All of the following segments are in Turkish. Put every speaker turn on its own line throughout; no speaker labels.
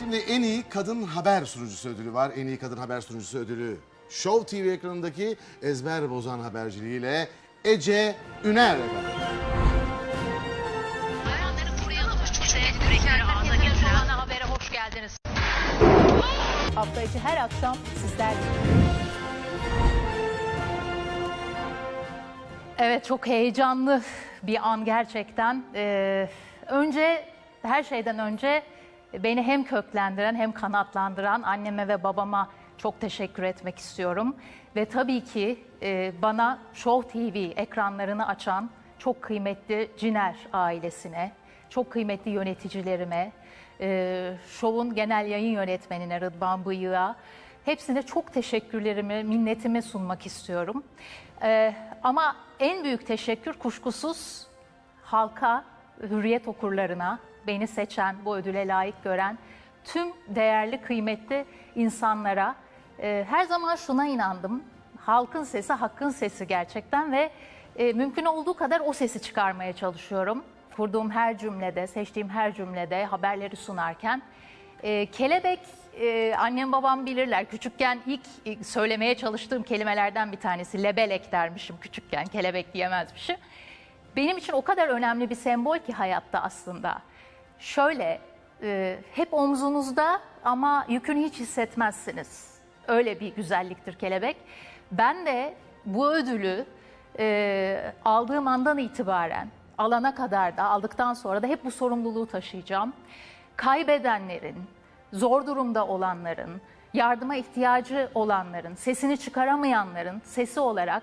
Şimdi en iyi kadın haber sunucusu ödülü var. En iyi kadın haber sunucusu ödülü. Show TV ekranındaki ezber bozan haberciliğiyle Ece Üner.
Çocuk ağza getiren. Ana habere hoş geldiniz.
Hafta içi her akşam sizlerle. Evet çok heyecanlı bir an gerçekten. Ee, önce her şeyden önce beni hem köklendiren hem kanatlandıran anneme ve babama çok teşekkür etmek istiyorum. Ve tabii ki e, bana Show TV ekranlarını açan çok kıymetli Ciner ailesine, çok kıymetli yöneticilerime, e, Show'un genel yayın yönetmenine Rıdvan Bıyık'a hepsine çok teşekkürlerimi, minnetimi sunmak istiyorum. E, ama en büyük teşekkür kuşkusuz halka, hürriyet okurlarına, beni seçen, bu ödüle layık gören tüm değerli, kıymetli insanlara e, her zaman şuna inandım. Halkın sesi, hakkın sesi gerçekten ve e, mümkün olduğu kadar o sesi çıkarmaya çalışıyorum. Kurduğum her cümlede, seçtiğim her cümlede haberleri sunarken. E, kelebek, e, annem babam bilirler. Küçükken ilk e, söylemeye çalıştığım kelimelerden bir tanesi. Lebelek dermişim küçükken, kelebek diyemezmişim. Benim için o kadar önemli bir sembol ki hayatta aslında. Şöyle, e, hep omzunuzda ama yükünü hiç hissetmezsiniz. Öyle bir güzelliktir kelebek. Ben de bu ödülü e, aldığım andan itibaren alana kadar da aldıktan sonra da hep bu sorumluluğu taşıyacağım. Kaybedenlerin, zor durumda olanların, yardıma ihtiyacı olanların, sesini çıkaramayanların sesi olarak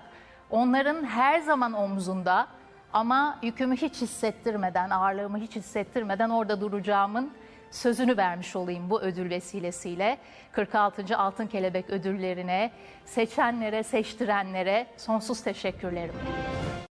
onların her zaman omzunda ama yükümü hiç hissettirmeden, ağırlığımı hiç hissettirmeden orada duracağımın sözünü vermiş olayım bu ödül vesilesiyle. 46. Altın Kelebek ödüllerine, seçenlere, seçtirenlere sonsuz teşekkürlerim.